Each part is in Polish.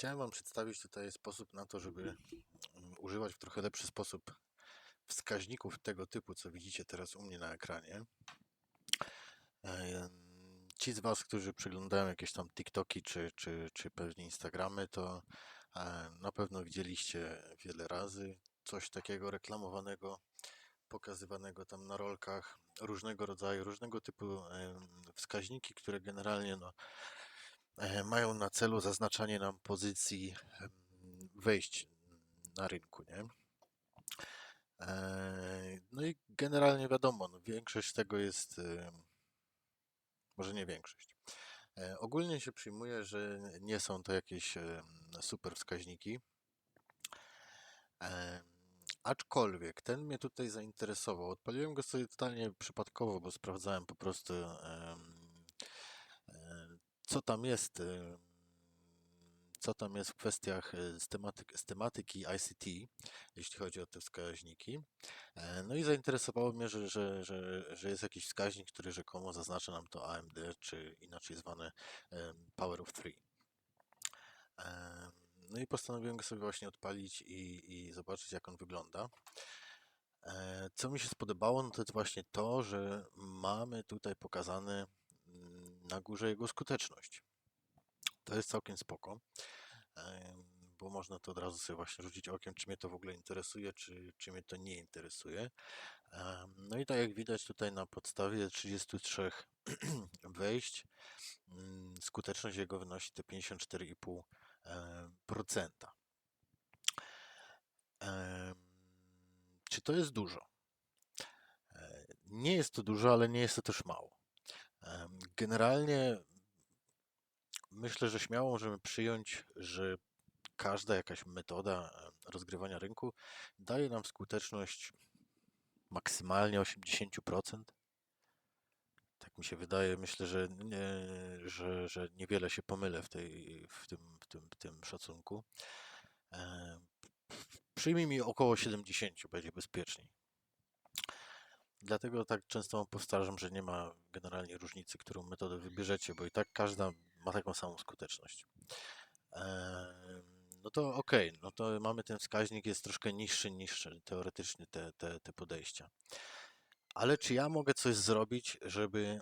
Chciałem Wam przedstawić tutaj sposób na to, żeby mm, używać w trochę lepszy sposób wskaźników tego typu, co widzicie teraz u mnie na ekranie. Em, Ci z Was, którzy przeglądają jakieś tam TikToki czy, czy, czy pewnie Instagramy, to e, na pewno widzieliście wiele razy coś takiego reklamowanego, pokazywanego tam na rolkach, różnego rodzaju, różnego typu wskaźniki, które generalnie no, e, mają na celu zaznaczanie nam pozycji wejść na rynku, nie? E, No i generalnie wiadomo, no większość tego jest, em, może nie większość. E, Ogólnie się przyjmuje, że nie są to jakieś super wskaźniki. Aczkolwiek ten mnie tutaj zainteresował. Odpaliłem go sobie totalnie przypadkowo, bo sprawdzałem po prostu, e, co tam jest, em, co tam jest w kwestiach e, z, tematyk, z tematyki ICT, jeśli chodzi o te wskaźniki. E, No i zainteresowało mnie, że, że, że, że jest jakiś wskaźnik, który rzekomo zaznacza nam to AMD, czy inaczej zwane em, Power of Three. Em, No i postanowiłem go sobie właśnie odpalić i, i zobaczyć, jak on wygląda. E, Co mi się spodobało, no to jest właśnie to, że mamy tutaj pokazane mm, na górze jego skuteczność. To jest całkiem spoko, bo można to od razu sobie właśnie rzucić okiem, czy mnie to w ogóle interesuje, czy, czy mnie to nie interesuje. No i tak jak widać tutaj na podstawie 33 wejść, mm, skuteczność jego wynosi te 54,5%. Em, Czy to jest dużo? E, Nie jest to dużo, ale nie jest to też mało. Generalnie myślę, że śmiało możemy przyjąć, że każda jakaś metoda rozgrywania rynku daje nam skuteczność maksymalnie 80%. Tak mi się wydaje. Myślę, że, nie, że, że niewiele się pomylę w, tej, w, tym, w, tym, w tym szacunku. Przyjmij mi około 70, będzie bezpieczniej. Dlatego tak często powtarzam, że nie ma generalnie różnicy, którą metodę wybierzecie, bo i tak każda ma taką samą skuteczność. No to okej, no to mamy ten wskaźnik, jest troszkę niższy niż teoretycznie te, te, te podejścia. Ale czy ja mogę coś zrobić, żeby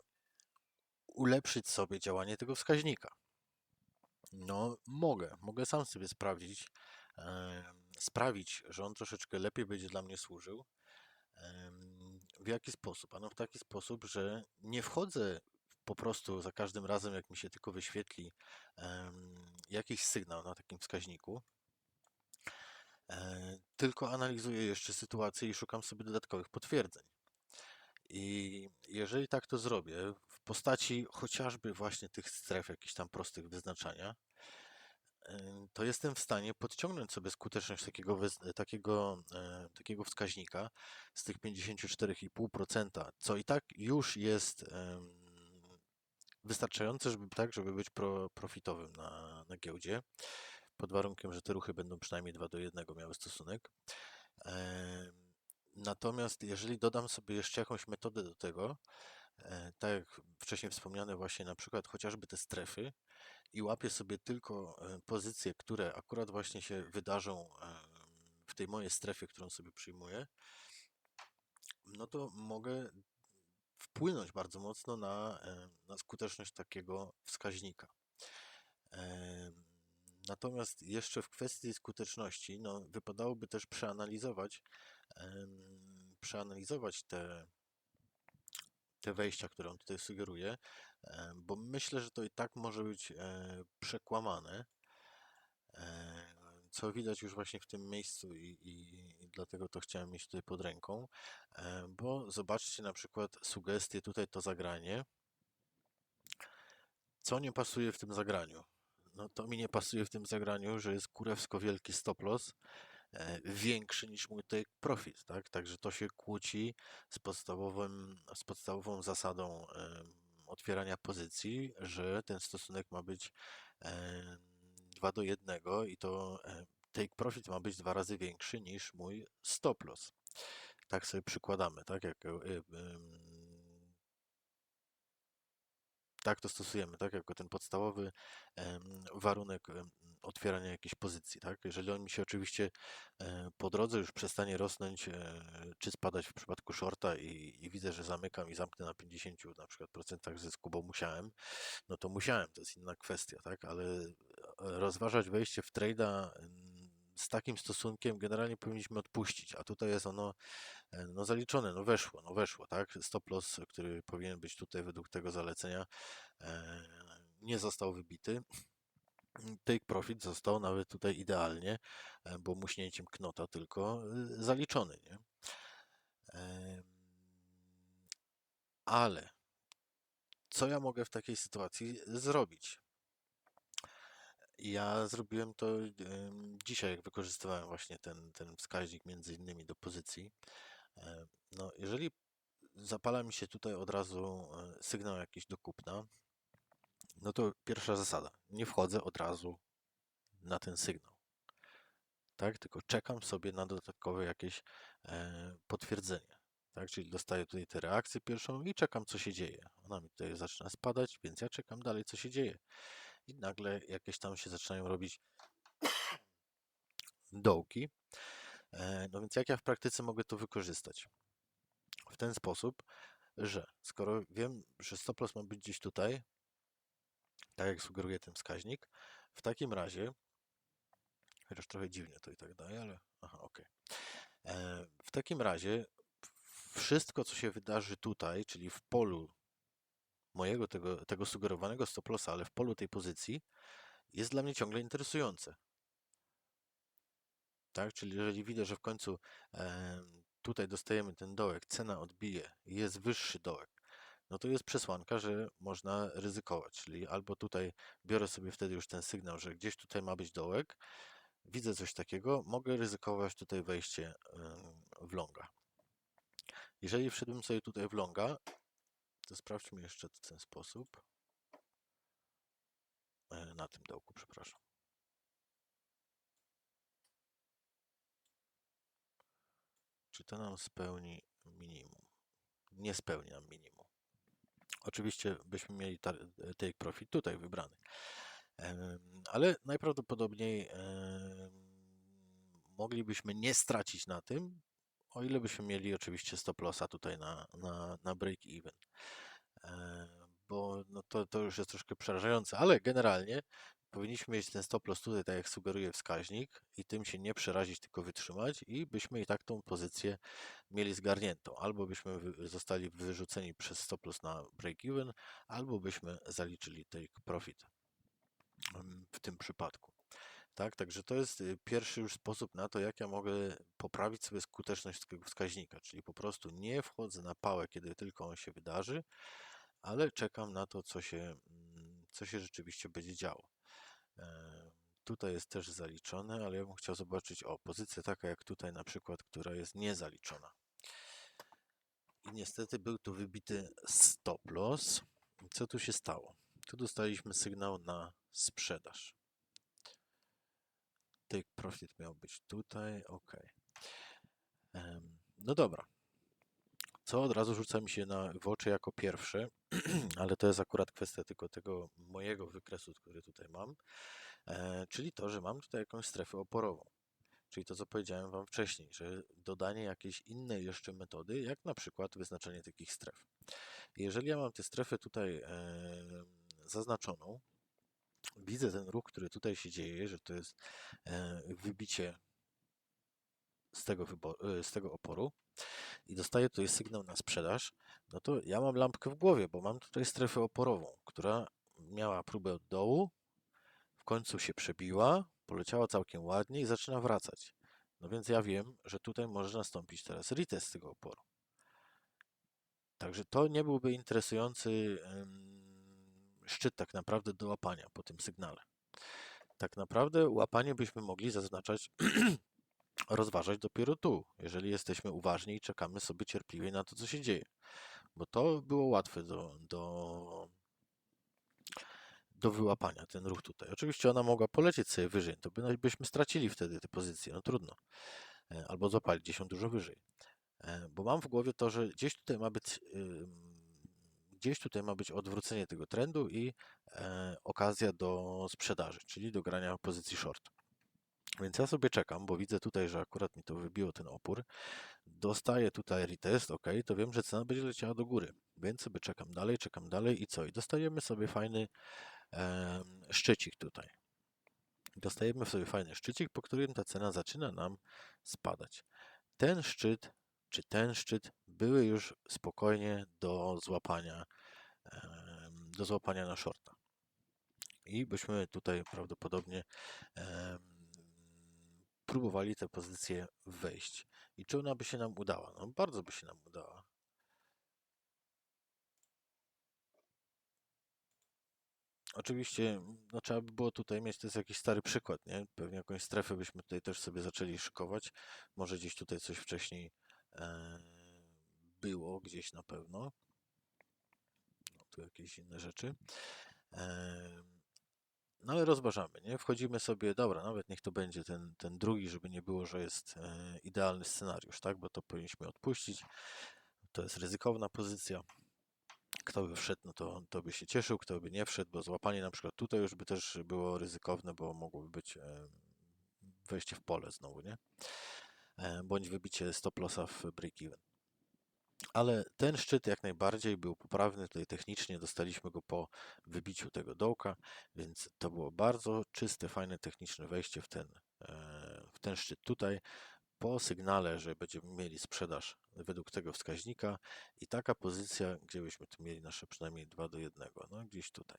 ulepszyć sobie działanie tego wskaźnika? No, mogę. Mogę sam sobie sprawdzić, sprawić, że on troszeczkę lepiej będzie dla mnie służył. W jaki sposób? Ano w taki sposób, że nie wchodzę po prostu za każdym razem, jak mi się tylko wyświetli jakiś sygnał na takim wskaźniku, e, tylko analizuję jeszcze sytuację i szukam sobie dodatkowych potwierdzeń. I jeżeli tak to zrobię, w postaci chociażby właśnie tych stref, jakichś tam prostych wyznaczania, to jestem w stanie podciągnąć sobie skuteczność takiego, wyz- takiego, e, takiego wskaźnika z tych 54,5%, co i tak już jest wystarczające, żeby tak, żeby być pro, profitowym na, na giełdzie, pod warunkiem, że te ruchy będą przynajmniej 2 do 1 miały stosunek. Natomiast jeżeli dodam sobie jeszcze jakąś metodę do tego, e, tak jak wcześniej wspomniane właśnie na przykład chociażby te strefy i łapię sobie tylko e, pozycje, które akurat właśnie się wydarzą w tej mojej strefie, którą sobie przyjmuję, no to mogę wpłynąć bardzo mocno na, e, na skuteczność takiego wskaźnika. Natomiast jeszcze w kwestii skuteczności, no, wypadałoby też przeanalizować, przeanalizować te, te wejścia, które on tutaj sugeruje, bo myślę, że to i tak może być e, przekłamane, e, co widać już właśnie w tym miejscu i, i, i dlatego to chciałem mieć tutaj pod ręką, e, bo zobaczcie na przykład sugestie, tutaj to zagranie, co nie pasuje w tym zagraniu. No to mi nie pasuje w tym zagraniu, że jest kurewsko wielki stop loss, większy niż mój take profit, tak? Także to się kłóci z podstawowym, z podstawową zasadą otwierania pozycji, że ten stosunek ma być em, 2 do 1 i to e, take profit ma być dwa razy większy niż mój stop loss. Tak sobie przykładamy, tak? Jak, e, tak to stosujemy, tak? Jako ten podstawowy warunek otwierania jakiejś pozycji, tak? Jeżeli on mi się oczywiście e, po drodze już przestanie rosnąć e, czy spadać w przypadku shorta i, i widzę, że zamykam i zamknę na 50 na przykład procentach zysku, bo musiałem, no to musiałem, to jest inna kwestia, tak? Ale rozważać wejście w trade'a z takim stosunkiem generalnie powinniśmy odpuścić, a tutaj jest ono e, no zaliczone, no weszło, no weszło, tak? Stop loss, który powinien być tutaj według tego zalecenia, e, nie został wybity. Take profit został nawet tutaj idealnie, e, bo muśnięciem knota tylko zaliczony, nie? Ale co ja mogę w takiej sytuacji zrobić? Ja zrobiłem to dzisiaj, jak wykorzystywałem właśnie ten, ten wskaźnik między innymi do pozycji. E, No, jeżeli zapala mi się tutaj od razu e, sygnał jakiś do kupna, no to pierwsza zasada, nie wchodzę od razu na ten sygnał, tak? Tylko czekam sobie na dodatkowe jakieś e, potwierdzenie, tak? Czyli dostaję tutaj tę reakcję pierwszą i czekam, co się dzieje. Ona mi tutaj zaczyna spadać, więc ja czekam dalej, co się dzieje. I nagle jakieś tam się zaczynają robić dołki. E, No więc jak ja w praktyce mogę to wykorzystać? W ten sposób, że skoro wiem, że stop loss ma być gdzieś tutaj, tak jak sugeruje ten wskaźnik, w takim razie, chociaż trochę dziwnie to i tak daje, ale aha, okej. E, W takim razie wszystko, co się wydarzy tutaj, czyli w polu mojego tego, tego sugerowanego stop lossa, ale w polu tej pozycji, jest dla mnie ciągle interesujące. Tak? Czyli jeżeli widzę, że w końcu em, tutaj dostajemy ten dołek, cena odbije jest wyższy dołek, no to jest przesłanka, że można ryzykować. Czyli albo tutaj biorę sobie wtedy już ten sygnał, że gdzieś tutaj ma być dołek, widzę coś takiego, mogę ryzykować tutaj wejście w longa. Jeżeli wszedłbym sobie tutaj w longa, to sprawdźmy jeszcze ten sposób. E, Na tym dołku, przepraszam. Czy to nam spełni minimum? Nie spełni nam minimum. Oczywiście byśmy mieli ta- take profit tutaj wybrany. Ale najprawdopodobniej moglibyśmy nie stracić na tym, o ile byśmy mieli oczywiście stop lossa tutaj na, na, na break even. E, Bo no to, to już jest troszkę przerażające, ale generalnie powinniśmy mieć ten stop loss tutaj, tak jak sugeruje wskaźnik, i tym się nie przerazić, tylko wytrzymać, i byśmy i tak tą pozycję mieli zgarniętą. Albo byśmy zostali wyrzuceni przez stop loss na break even, albo byśmy zaliczyli take profit em, w tym przypadku. Tak, także to jest y, pierwszy już sposób na to, jak ja mogę poprawić sobie skuteczność tego wskaźnika, czyli po prostu nie wchodzę na pałę, kiedy tylko on się wydarzy, ale czekam na to, co się, mm, co się rzeczywiście będzie działo. E, Tutaj jest też zaliczone, ale ja bym chciał zobaczyć, o, pozycję taka jak tutaj na przykład, która jest niezaliczona. I niestety był tu wybity stop loss. Co tu się stało? Tu dostaliśmy sygnał na sprzedaż. Take profit miał być tutaj, ok. No dobra. Co od razu rzuca mi się na, w oczy jako pierwsze, ale to jest akurat kwestia tylko tego mojego wykresu, który tutaj mam, e, czyli to, że mam tutaj jakąś strefę oporową. Czyli to, co powiedziałem Wam wcześniej, że dodanie jakiejś innej jeszcze metody, jak na przykład wyznaczenie takich stref. Jeżeli ja mam tę strefę tutaj zaznaczoną, widzę ten ruch, który tutaj się dzieje, że to jest e, wybicie z tego, wybo- e, z tego oporu i dostaję tutaj sygnał na sprzedaż, no to ja mam lampkę w głowie, bo mam tutaj strefę oporową, która miała próbę od dołu, w końcu się przebiła, poleciała całkiem ładnie i zaczyna wracać. No więc ja wiem, że tutaj może nastąpić teraz retest tego oporu. Także to nie byłby interesujący szczyt tak naprawdę do łapania po tym sygnale. Tak naprawdę łapanie byśmy mogli zaznaczać, rozważać dopiero tu, jeżeli jesteśmy uważni i czekamy sobie cierpliwie na to, co się dzieje. Bo to było łatwe do, do, do wyłapania, ten ruch tutaj. Oczywiście ona mogła polecieć sobie wyżej, to by, byśmy stracili wtedy te pozycje, no trudno. E, Albo złapali gdzieś ją dużo wyżej. E, Bo mam w głowie to, że gdzieś tutaj ma być gdzieś tutaj ma być odwrócenie tego trendu i e, okazja do sprzedaży, czyli do grania pozycji short. Więc ja sobie czekam, bo widzę tutaj, że akurat mi to wybiło ten opór. Dostaję tutaj retest, ok, to wiem, że cena będzie leciała do góry. Więc sobie czekam dalej, czekam dalej i co? I dostajemy sobie fajny em, szczycik tutaj. Dostajemy sobie fajny szczycik, po którym ta cena zaczyna nam spadać. Ten szczyt, czy ten szczyt były już spokojnie do złapania, do złapania na shorta. I byśmy tutaj prawdopodobnie próbowali tę pozycję wejść. I czy ona by się nam udała? No bardzo by się nam udała. Oczywiście, no trzeba by było tutaj mieć, to jest jakiś stary przykład, nie? Pewnie jakąś strefę byśmy tutaj też sobie zaczęli szykować. Może gdzieś tutaj coś wcześniej było, gdzieś na pewno. No, tu jakieś inne rzeczy. E, no ale rozważamy, nie? Wchodzimy sobie, dobra, nawet niech to będzie ten, ten drugi, żeby nie było, że jest e, idealny scenariusz, tak? Bo to powinniśmy odpuścić. To jest ryzykowna pozycja. Kto by wszedł, no to, to by się cieszył, kto by nie wszedł, bo złapanie na przykład tutaj już by też było ryzykowne, bo mogłoby być e, wejście w pole znowu, nie? E, Bądź wybicie stop lossa w break-even. Ale ten szczyt jak najbardziej był poprawny tutaj technicznie, dostaliśmy go po wybiciu tego dołka, więc to było bardzo czyste, fajne techniczne wejście w ten, e, w ten szczyt tutaj po sygnale, że będziemy mieli sprzedaż według tego wskaźnika i taka pozycja, gdzie byśmy tu mieli nasze przynajmniej 2 do 1, no gdzieś tutaj.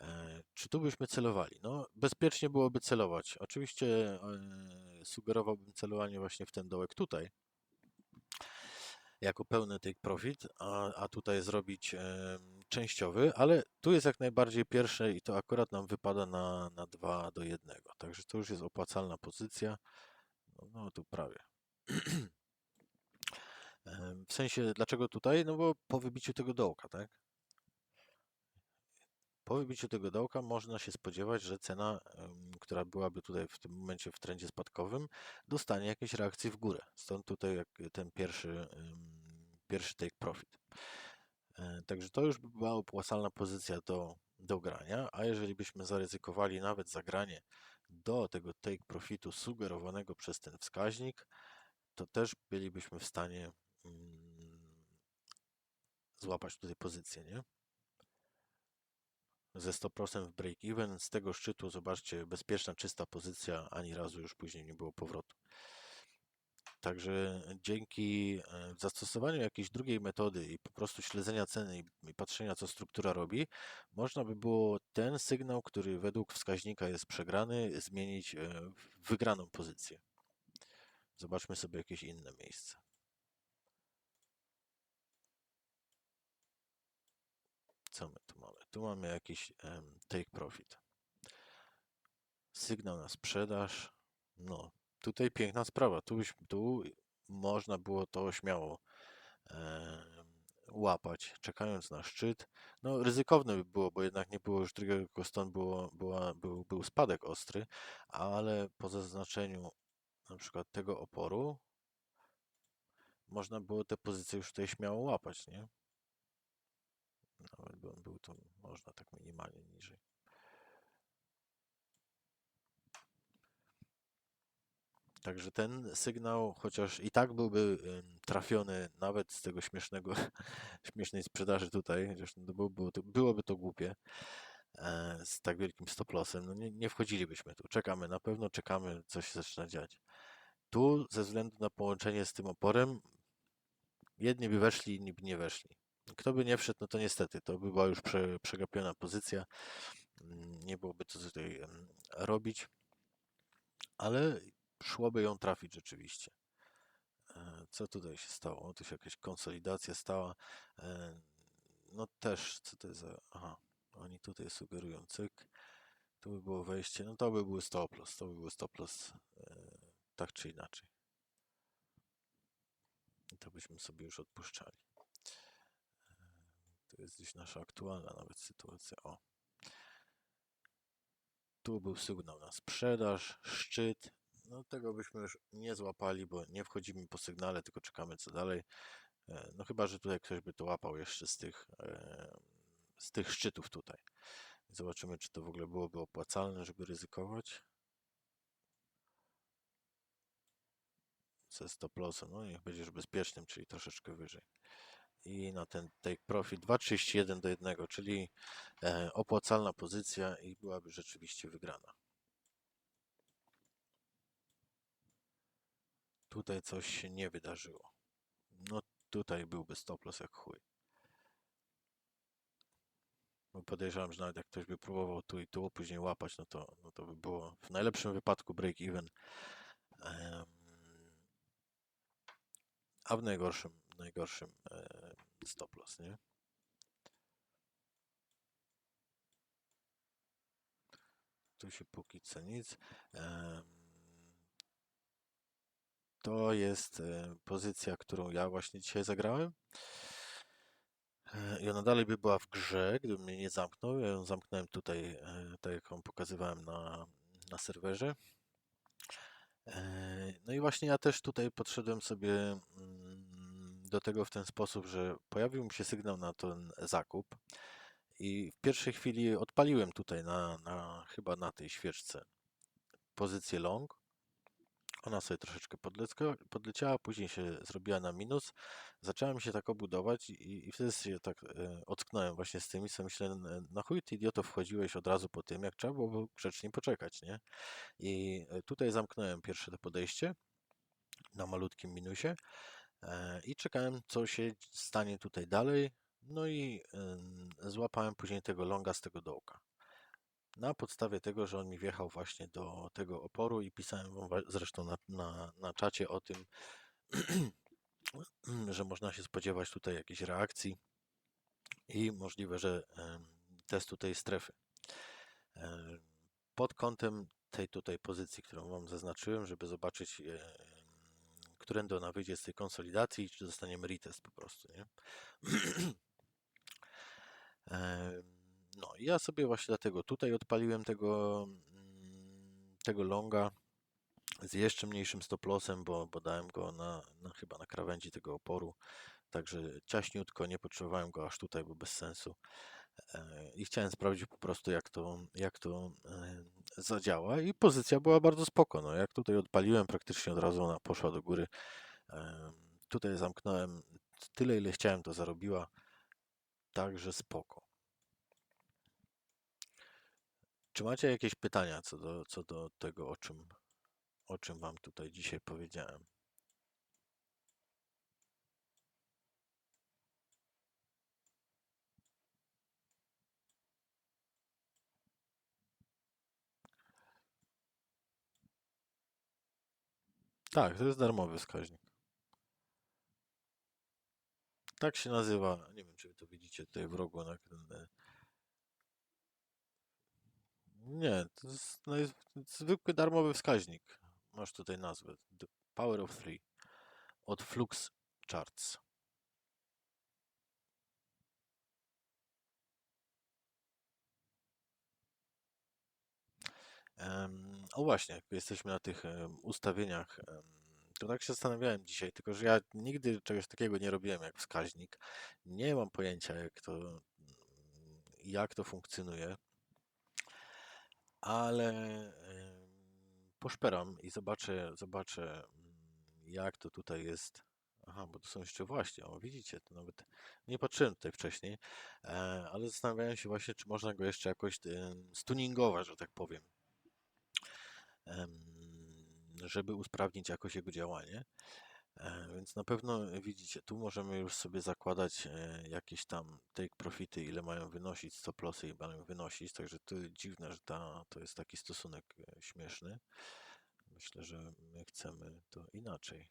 E, Czy tu byśmy celowali? No, bezpiecznie byłoby celować. Oczywiście e, sugerowałbym celowanie właśnie w ten dołek tutaj, jako pełny take profit, a, a tutaj zrobić e, częściowy, ale tu jest jak najbardziej pierwsze i to akurat nam wypada na, na 2 do 1. Także to już jest opłacalna pozycja. No, no tu prawie. W sensie, dlaczego tutaj? No bo po wybiciu tego dołka, tak? Po wybiciu tego dołka można się spodziewać, że cena, która byłaby tutaj w tym momencie w trendzie spadkowym, dostanie jakieś reakcje w górę. Stąd tutaj ten pierwszy, pierwszy take profit. E, Także to już by była opłacalna pozycja do, do grania, a jeżeli byśmy zaryzykowali nawet zagranie do tego take profitu sugerowanego przez ten wskaźnik, to też bylibyśmy w stanie mm, złapać tutaj pozycję, nie? Ze 100% w break-even, z tego szczytu, zobaczcie, bezpieczna, czysta pozycja, ani razu już później nie było powrotu. Także dzięki e, zastosowaniu jakiejś drugiej metody i po prostu śledzenia ceny i, patrzenia, co struktura robi, można by było ten sygnał, który według wskaźnika jest przegrany, zmienić e, w wygraną pozycję. Zobaczmy sobie jakieś inne miejsce. Co my tu mamy? Tu mamy jakiś take profit. Sygnał na sprzedaż. No, tutaj piękna sprawa. Tu, tu można było to śmiało em, łapać, czekając na szczyt. No, ryzykowne by było, bo jednak nie było już drugiego, stąd było, była, był, był spadek ostry, ale po zaznaczeniu na przykład tego oporu można było te pozycje już tutaj śmiało łapać, nie? Nawet by on był to można tak minimalnie niżej. Także ten sygnał, chociaż i tak byłby trafiony nawet z tego śmiesznego, śmiesznej sprzedaży tutaj, chociaż no to było, było to, byłoby to głupie e, z tak wielkim stop lossem, no nie, nie wchodzilibyśmy tu. Czekamy, na pewno czekamy, co się zaczyna dziać. Tu ze względu na połączenie z tym oporem, jedni by weszli, inni by nie weszli. Kto by nie wszedł, no to niestety, to by była już prze, przegapiona pozycja, mm, nie byłoby co tutaj robić, ale szłoby ją trafić rzeczywiście. E, Co tutaj się stało? O, Tu się jakaś konsolidacja stała. E, No też, co to jest za... Aha, oni tutaj sugerują cyk. Tu by było wejście, no to by był stop loss, to by był stop loss e, tak czy inaczej. I to byśmy sobie już odpuszczali. To jest gdzieś nasza aktualna nawet sytuacja. O. Tu był sygnał na sprzedaż, szczyt. No tego byśmy już nie złapali, bo nie wchodzimy po sygnale, tylko czekamy co dalej. E, No chyba, że tutaj ktoś by to łapał jeszcze z tych, e, z tych szczytów tutaj. Zobaczymy, czy to w ogóle byłoby opłacalne, żeby ryzykować. Ze stop lossem, no niech będziesz bezpiecznym, czyli troszeczkę wyżej. I na ten take profit 2,31 do 1, czyli e, opłacalna pozycja i byłaby rzeczywiście wygrana. Tutaj coś się nie wydarzyło. No tutaj byłby stop loss jak chuj. Bo podejrzewam, że nawet jak ktoś by próbował tu i tu później łapać, no to, no to by było w najlepszym wypadku break even. A w najgorszym, najgorszym e, stop loss, nie? Tu się póki co nic. To jest e, pozycja, którą ja właśnie dzisiaj zagrałem. E, I ona dalej by była w grze, gdybym mnie nie zamknął. Ja ją zamknąłem tutaj, tak jak ją pokazywałem na, na serwerze. No i właśnie ja też tutaj podszedłem sobie mm, do tego w ten sposób, że pojawił mi się sygnał na ten zakup i w pierwszej chwili odpaliłem tutaj na, na chyba na tej świeczce pozycję long. Ona sobie troszeczkę podleciała, później się zrobiła na minus. Zacząłem się tak obudować i, i wtedy się tak e, ocknąłem właśnie z tymi, co myślę, "N- na chuj ty idioto wchodziłeś od razu po tym, jak trzeba było grzecznie poczekać, nie? I e, tutaj zamknąłem pierwsze to podejście na malutkim minusie i czekałem, co się stanie tutaj dalej. No i em, złapałem później tego longa z tego dołka. Na podstawie tego, że on mi wjechał właśnie do tego oporu i pisałem wam wa- zresztą na, na, na czacie o tym, że można się spodziewać tutaj jakiejś reakcji i możliwe, że em, testu tej strefy. Em, Pod kątem tej tutaj pozycji, którą wam zaznaczyłem, żeby zobaczyć, em, którędy ona wyjdzie z tej konsolidacji czy dostaniemy retest po prostu, nie? No ja sobie właśnie dlatego tutaj odpaliłem tego, mm, tego longa z jeszcze mniejszym stop lossem, bo, bo dałem go na, na chyba na krawędzi tego oporu, także ciaśniutko, nie potrzebowałem go aż tutaj, bo bez sensu. E, I chciałem sprawdzić po prostu, jak to, jak to e, zadziała. I pozycja była bardzo spoko. No, jak tutaj odpaliłem, praktycznie od razu ona poszła do góry. E, Tutaj zamknąłem tyle, ile chciałem, to zarobiła. Także spoko. Czy macie jakieś pytania co do, co do tego, o czym, o czym Wam tutaj dzisiaj powiedziałem? Tak, to jest darmowy wskaźnik. Tak się nazywa. Nie wiem, czy Wy to widzicie tutaj w rogu. Na, nie, to jest, no jest zwykły darmowy wskaźnik. Masz tutaj nazwę. The Power of Three od Flux Charts. O właśnie, jak jesteśmy na tych ustawieniach, to tak się zastanawiałem dzisiaj, tylko że ja nigdy czegoś takiego nie robiłem jak wskaźnik. Nie mam pojęcia, jak to, mm, jak to funkcjonuje, ale poszperam i zobaczę, zobaczę, mm, jak to tutaj jest. Aha, bo to są jeszcze właśnie, o widzicie, to nawet nie patrzyłem tutaj wcześniej, e, ale zastanawiałem się właśnie, czy można go jeszcze jakoś stuningować, że tak powiem em, żeby usprawnić jakoś jego działanie. E, Więc na pewno widzicie, tu możemy już sobie zakładać e, jakieś tam take profity, ile mają wynosić, stop lossy i mają wynosić, także to dziwne, że ta, to jest taki stosunek e, śmieszny. Myślę, że my chcemy to inaczej.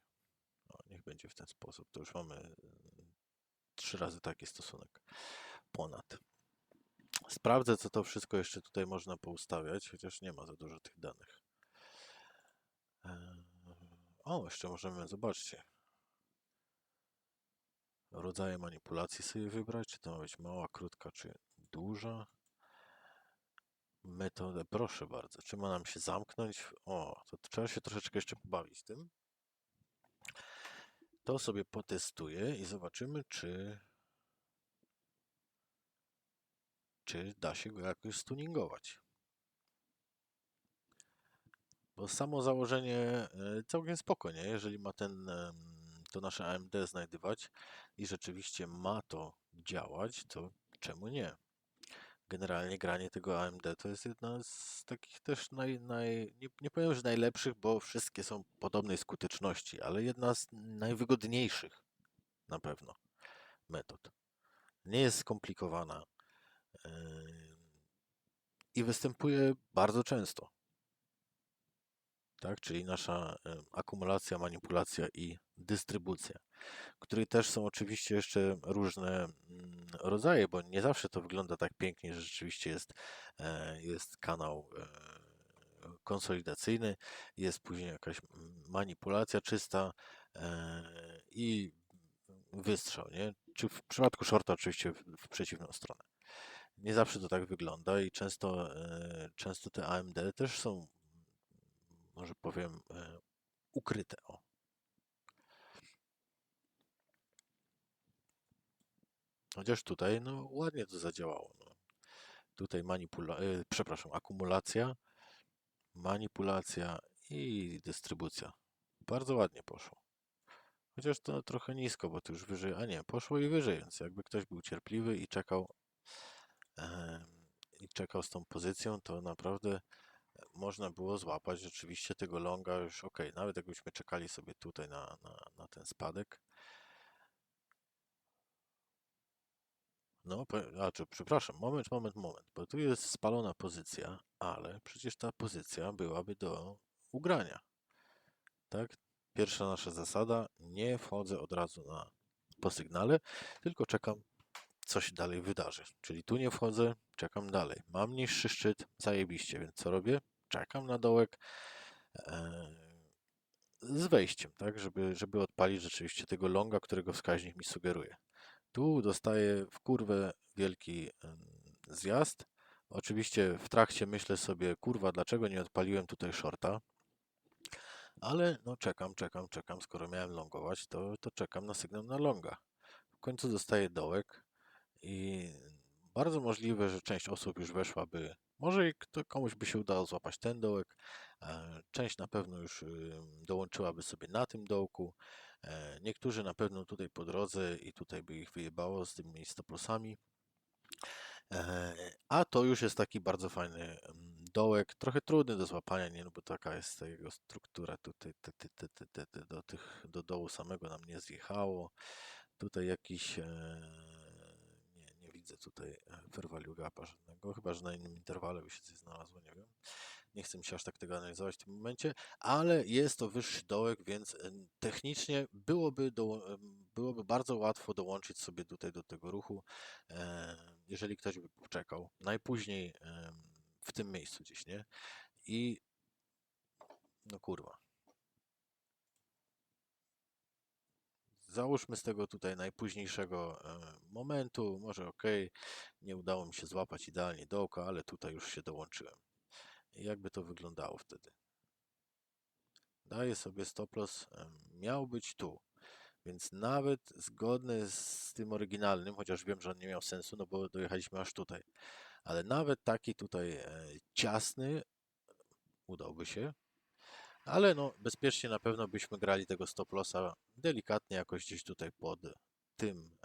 O, niech będzie w ten sposób. To już mamy e, trzy razy taki stosunek ponad. Sprawdzę, co to wszystko jeszcze tutaj można poustawiać, chociaż nie ma za dużo tych danych. O, jeszcze możemy, zobaczcie. Rodzaje manipulacji sobie wybrać, czy to ma być mała, krótka, czy duża. Metodę, proszę bardzo. Czy ma nam się zamknąć? O, to trzeba się troszeczkę jeszcze pobawić tym. To sobie potestuję i zobaczymy, czy czy da się go jakoś stuningować. Bo samo założenie e, całkiem spoko, nie? Jeżeli ma ten, to nasze AMD znajdywać i rzeczywiście ma to działać, to czemu nie? Generalnie granie tego AMD to jest jedna z takich też naj, naj, nie, nie powiem, że najlepszych, bo wszystkie są podobnej skuteczności, ale jedna z najwygodniejszych na pewno metod. Nie jest skomplikowana yy, i występuje bardzo często. Tak, czyli nasza em, akumulacja, manipulacja i dystrybucja, której też są oczywiście jeszcze różne mm, rodzaje, bo nie zawsze to wygląda tak pięknie, że rzeczywiście jest, e, jest kanał e, konsolidacyjny, jest później jakaś manipulacja czysta e, i wystrzał, nie? Czy w przypadku shorta oczywiście w, przeciwną stronę. Nie zawsze to tak wygląda i często, e, często te AMD też są, może powiem, e, ukryte. O. Chociaż tutaj, no ładnie to zadziałało. No. Tutaj manipula, e, przepraszam, akumulacja, manipulacja i dystrybucja. Bardzo ładnie poszło. Chociaż to trochę nisko, bo to już wyżej, a nie, poszło i wyżej, więc jakby ktoś był cierpliwy i czekał em, i czekał z tą pozycją, to naprawdę można było złapać rzeczywiście tego longa już ok, nawet jakbyśmy czekali sobie tutaj na, na, na ten spadek. No, a przepraszam, moment, moment, moment, bo tu jest spalona pozycja, ale przecież ta pozycja byłaby do ugrania. Tak? Pierwsza nasza zasada, nie wchodzę od razu na, po sygnale, tylko czekam, co się dalej wydarzy. Czyli tu nie wchodzę, czekam dalej. Mam niższy szczyt, zajebiście, więc co robię? Czekam na dołek e, z wejściem, tak? Żeby, żeby odpalić rzeczywiście tego longa, którego wskaźnik mi sugeruje. Tu dostaję w kurwę wielki zjazd. Oczywiście w trakcie myślę sobie, kurwa, dlaczego nie odpaliłem tutaj shorta? Ale no czekam, czekam, czekam. Skoro miałem longować, to, to czekam na sygnał na longa. W końcu dostaję dołek i bardzo możliwe, że część osób już weszłaby. Może kto, komuś by się udało złapać ten dołek. e, Część na pewno już y, dołączyłaby sobie na tym dołku. e, Niektórzy na pewno tutaj po drodze i tutaj by ich wyjebało z tymi stoplossami. E, A to już jest taki bardzo fajny mm, dołek, trochę trudny do złapania, nie, no bo taka jest jego struktura tutaj, te, te, te, te, te, do, tych, do dołu samego nam nie zjechało. Tutaj jakiś, widzę tutaj e, value gapa żadnego, chyba że na innym interwale by się coś znalazło, nie wiem. Nie chcę mi się aż tak tego analizować w tym momencie, ale jest to wyższy dołek, więc technicznie byłoby, do, byłoby bardzo łatwo dołączyć sobie tutaj do tego ruchu, e, jeżeli ktoś by poczekał. Najpóźniej w tym miejscu gdzieś, nie? I no kurwa. Załóżmy z tego tutaj najpóźniejszego e, momentu, może ok, nie udało mi się złapać idealnie dołka, ale tutaj już się dołączyłem. Jakby to wyglądało wtedy? Daję sobie stop loss, em, miał być tu. Więc nawet zgodny z tym oryginalnym, chociaż wiem, że on nie miał sensu, no bo dojechaliśmy aż tutaj. Ale nawet taki tutaj e, ciasny udałby się. Ale no, bezpiecznie na pewno byśmy grali tego stop lossa delikatnie jakoś gdzieś tutaj pod tym,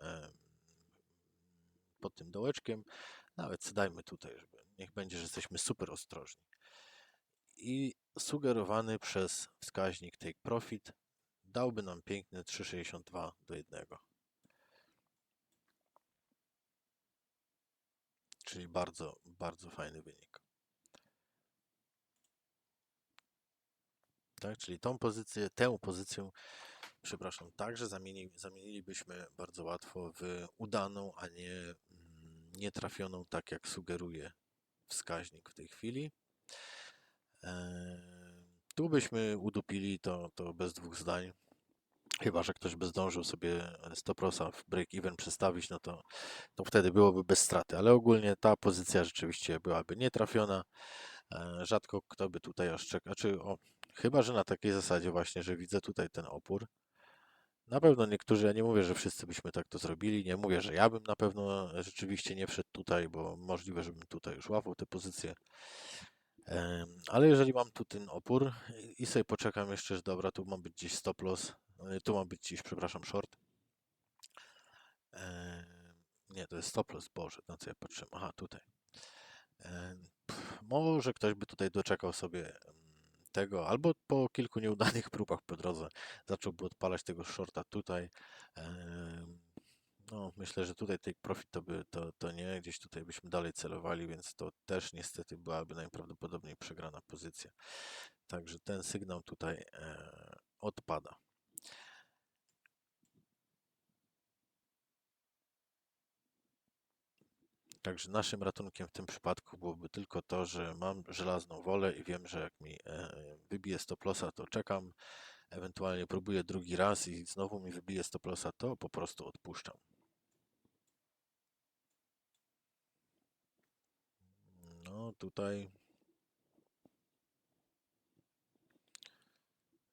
pod tym dołeczkiem. Nawet dajmy tutaj, żeby niech będzie, że jesteśmy super ostrożni. I sugerowany przez wskaźnik take profit dałby nam piękne 3,62 do 1. Czyli bardzo, bardzo fajny wynik. Tak, czyli tą pozycję, tę pozycję, przepraszam, także zamieni, zamienilibyśmy bardzo łatwo w udaną, a nie mm, nietrafioną, tak jak sugeruje wskaźnik w tej chwili. Eee, Tu byśmy udupili to, to bez dwóch zdań. Chyba, że ktoś by zdążył sobie stoprosa w break-even przestawić, no to, to wtedy byłoby bez straty. Ale ogólnie ta pozycja rzeczywiście byłaby nietrafiona. E, Rzadko kto by tutaj aż czekał. Znaczy, o, chyba, że na takiej zasadzie właśnie, że widzę tutaj ten opór Na pewno niektórzy, ja nie mówię, że wszyscy byśmy tak to zrobili, nie mówię, że ja bym na pewno rzeczywiście nie wszedł tutaj, bo możliwe, żebym tutaj już łapał tę pozycję. Ale jeżeli mam tu ten opór i- sobie poczekam jeszcze, że dobra, tu ma być gdzieś stop loss, e, tu ma być gdzieś, przepraszam, short. Nie, to jest stop loss, Boże, na co ja patrzyłem? Aha, tutaj. Może ktoś by tutaj doczekał sobie tego, albo po kilku nieudanych próbach po drodze zacząłby odpalać tego shorta tutaj. No, myślę, że tutaj take profit to by to, to nie, gdzieś tutaj byśmy dalej celowali, więc to też niestety byłaby najprawdopodobniej przegrana pozycja. Także ten sygnał tutaj e, odpada. Także naszym ratunkiem w tym przypadku byłoby tylko to, że mam żelazną wolę i wiem, że jak mi e, wybije stop lossa, to czekam, ewentualnie próbuję drugi raz i znowu mi wybije stop lossa, to po prostu odpuszczam. No tutaj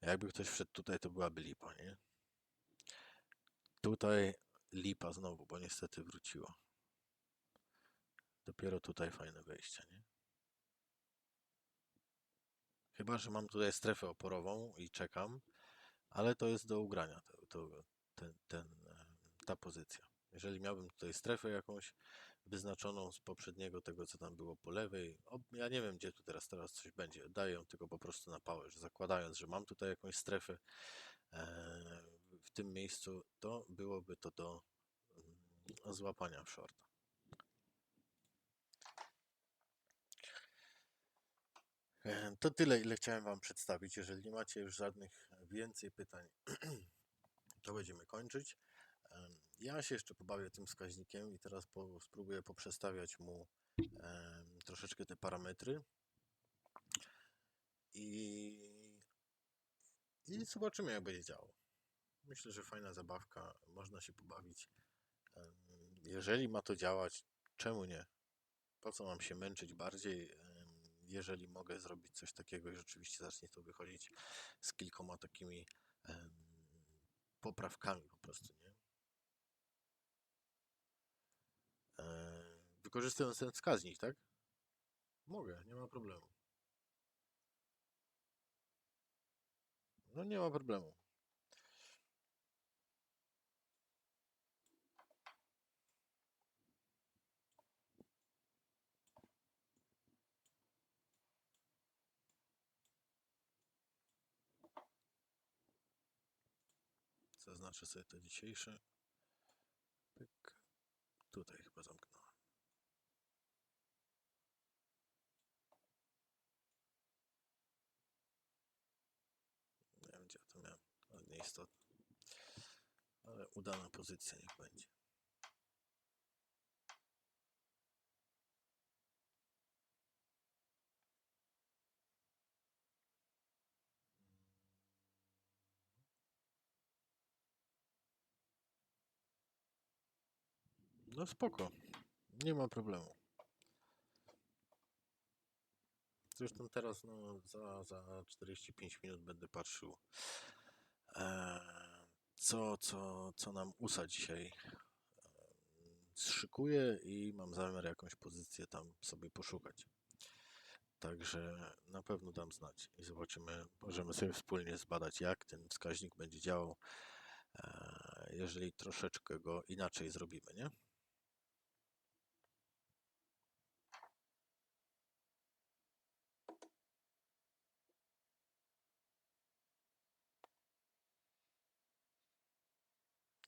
jakby ktoś wszedł tutaj, to byłaby lipa, nie? Tutaj lipa znowu, bo niestety wróciło. Dopiero tutaj fajne wejście, nie? Chyba, że mam tutaj strefę oporową i czekam, ale to jest do ugrania to, to, ten, ten, e, ta pozycja. Jeżeli miałbym tutaj strefę jakąś wyznaczoną z poprzedniego tego, co tam było po lewej, ja nie wiem, gdzie tu teraz teraz coś będzie. Daję ją tylko po prostu na pałę, że zakładając, że mam tutaj jakąś strefę e, w tym miejscu, to byłoby to do mm, złapania w shorta. To tyle, ile chciałem Wam przedstawić. Jeżeli nie macie już żadnych więcej pytań, to będziemy kończyć. Ja się jeszcze pobawię tym wskaźnikiem i teraz po, spróbuję poprzestawiać mu troszeczkę te parametry. I, I zobaczymy, jak będzie działał. Myślę, że fajna zabawka, można się pobawić. Jeżeli ma to działać, czemu nie? Po co mam się męczyć bardziej, jeżeli mogę zrobić coś takiego i rzeczywiście zacznie to wychodzić z kilkoma takimi poprawkami po prostu, nie? E, Wykorzystując ten wskaźnik, tak? Mogę, nie ma problemu. No nie ma problemu. Zaznaczę sobie to dzisiejsze. Pyk. Tutaj chyba zamknąłem. Nie wiem, gdzie to miałem, ale nieistotne. Ale udana pozycja niech będzie. No spoko, nie ma problemu. Zresztą teraz no, za, za 45 minut będę patrzył, e, co, co, co nam USA dzisiaj e, zszykuje i mam zamiar jakąś pozycję tam sobie poszukać. Także na pewno dam znać i zobaczymy, możemy sobie wspólnie zbadać, jak ten wskaźnik będzie działał, e, jeżeli troszeczkę go inaczej zrobimy, nie?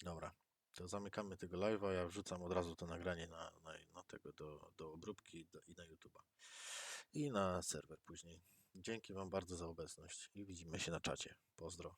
Dobra, to zamykamy tego live'a. Ja wrzucam od razu to nagranie na, na, na tego do, do obróbki do, i na YouTube'a. I na serwer później. Dzięki Wam bardzo za obecność i widzimy się na czacie. Pozdro.